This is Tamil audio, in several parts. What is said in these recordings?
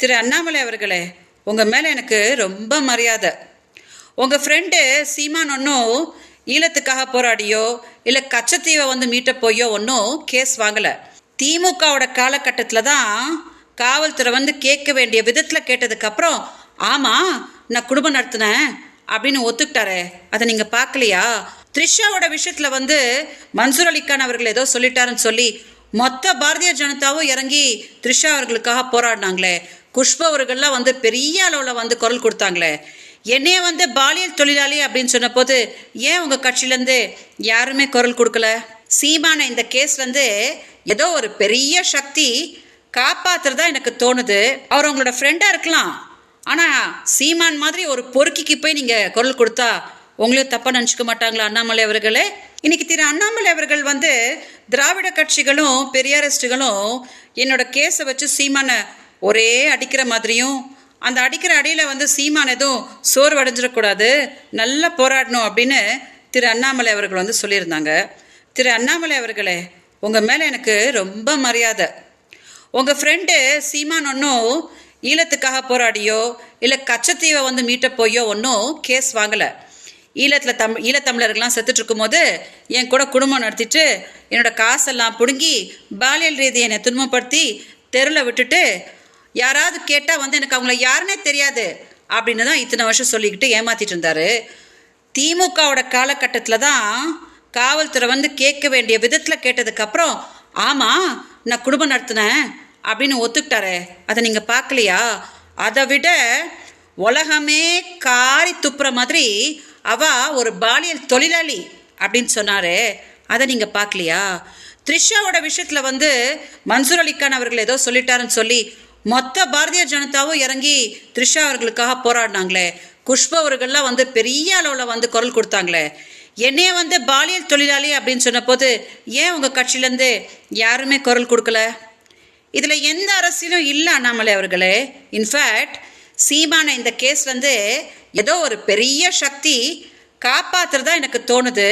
திரு அண்ணாமலை அவர்களே உங்கள் மேலே எனக்கு ரொம்ப மரியாதை. உங்கள் ஃப்ரெண்டு சீமான் ஒன்றும் ஈழத்துக்காக போராடியோ இல்லை கச்சத்தீவை வந்து மீட்ட போயோ ஒன்றும் கேஸ் வாங்கலை. திமுகவோட காலகட்டத்தில் தான் காவல்துறை வந்து கேட்க வேண்டிய விதத்தில் கேட்டதுக்கப்புறம் ஆமாம் நான் குடும்பம் நடத்தினேன் அப்படின்னு ஒத்துக்கிட்டாரே அதை நீங்கள் பார்க்கலையா? த்ரிஷாவோட விஷயத்தில் வந்து மன்சூர் அலிகான் அவர்கள் ஏதோ சொல்லிட்டாருன்னு சொல்லி மொத்த பாரதிய ஜனதாவும் இறங்கி த்ரிஷா அவர்களுக்காக போராடினாங்களே குஷ்பு அவர்கள்லாம் வந்து பெரிய அளவில் வந்து குரல் கொடுத்தாங்களே. என்னையே வந்து பாலியல் தொழிலாளி அப்படின்னு சொன்னபோது ஏன் உங்கள் கட்சியிலேருந்து யாருமே குரல் கொடுக்கல? சீமான இந்த கேஸ்லேருந்து ஏதோ ஒரு பெரிய சக்தி காப்பாத்துறதா எனக்கு தோணுது. அவர் உங்களோட ஃப்ரெண்டாக இருக்கலாம். ஆனால் சீமான் மாதிரி ஒரு பொறுக்கிக்கு போய் நீங்கள் குரல் கொடுத்தா உங்களையும் தப்பாக நினச்சிக்க மாட்டாங்களா அண்ணாமலை அவர்களே? இன்னைக்கு திரு அண்ணாமலை அவர்கள் வந்து திராவிட கட்சிகளும் பெரியாரிஸ்டுகளும் என்னோட கேஸை வச்சு சீமானை ஒரே அடிக்கிற மாதிரியும் அந்த அடிக்கிற அடியில் வந்து சீமான் எதுவும் சோர்வடைஞ்சிடக்கூடாது நல்லா போராடணும் அப்படின்னு திரு அண்ணாமலை அவர்கள் வந்து சொல்லியிருந்தாங்க. திரு அண்ணாமலை அவர்களே உங்கள் மேலே எனக்கு ரொம்ப மரியாதை. உங்கள் ஃப்ரெண்டு சீமான் ஒன்றும் ஈழத்துக்காக போராடியோ இல்லை கச்சத்தீவை வந்து மீட்ட போயோ ஒன்றும் கேஸ் வாங்கலை. ஈழத்தில் தம் ஈழத்தமிழர்கள்லாம் செத்துட்டு இருக்கும்போது என் கூட குடும்பம் நடத்திட்டு என்னோட காசெல்லாம் பிடுங்கி பாலியல் ரீதியை என்னை துன்பப்படுத்தி தெருவில் விட்டுட்டு யாராவது கேட்டால் வந்து எனக்கு அவங்கள யாருன்னே தெரியாது அப்படின்னு தான் இத்தனை வருஷம் சொல்லிக்கிட்டு ஏமாத்திட்டு இருந்தாரு. திமுகவோட காலகட்டத்தில் தான் காவல்துறை வந்து கேட்க வேண்டிய விதத்தில் கேட்டதுக்கப்புறம் ஆமாம் நான் குடும்பம் நடத்தினேன் அப்படின்னு ஒத்துக்கிட்டாரே. அதை நீங்கள் பார்க்கலையா? அதை விட உலகமே காரி துப்புற மாதிரி அவ ஒரு பாலியல் தொழிலாளி அப்படின்னு சொன்னார். அதை நீங்கள் பார்க்கலையா? த்ரிஷாவோட விஷயத்தில் வந்து மன்சூர் அலிகான் அவர்கள் ஏதோ சொல்லிட்டாருன்னு சொல்லி மொத்த பாரதிய ஜனதாவும் இறங்கி த்ரிஷா அவர்களுக்காக போராடினாங்களே. குஷ்பு அவர்கள்லாம் வந்து பெரிய அளவில் வந்து குரல் கொடுத்தாங்களே. என்னைய வந்து பாலியல் தொழிலாளி அப்படின்னு சொன்னபோது ஏன் உங்கள் கட்சியிலேருந்து யாருமே குரல் கொடுக்கல? இதில் எந்த அரசியலும் இல்லை அண்ணாமலை அவர்களே. இன்ஃபேக்ட் சீமான இந்த கேஸ்லேருந்து ஏதோ ஒரு பெரிய சக்தி காப்பாற்றுறதா எனக்கு தோணுது.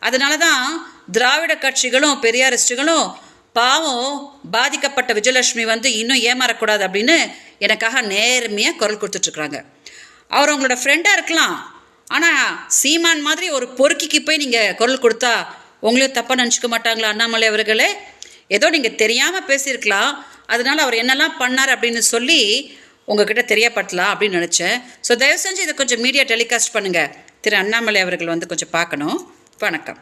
அதனால தான் திராவிட கட்சிகளும் பெரியாரிஸ்டுகளும் பாவம் பாதிக்கப்பட்ட விஜயலட்சுமி வந்து இன்னும் ஏமாறக்கூடாது அப்படின்னு எனக்காக நேர்மையாக குரல் கொடுத்துட்ருக்குறாங்க. அவர் உங்களோட ஃப்ரெண்டாக இருக்கலாம். ஆனால் சீமான் மாதிரி ஒரு பொறுக்கிக்கு போய் நீங்கள் குரல் கொடுத்தா உங்களையும் தப்பாக நினச்சிக்க மாட்டாங்களா அண்ணாமலை அவர்களே? ஏதோ நீங்கள் தெரியாமல் பேசியிருக்கலாம். அதனால அவர் என்னெல்லாம் பண்ணார் அப்படின்னு சொல்லி உங்ககிட்ட தெரியப்படலாம் அப்படின்னு நினச்சேன். ஸோ தயவு செஞ்சு இதை கொஞ்சம் மீடியா டெலிகாஸ்ட் பண்ணுங்கள் திரு அண்ணாமலை அவர்கள் வந்து கொஞ்சம் பார்க்கணும். வணக்கம்.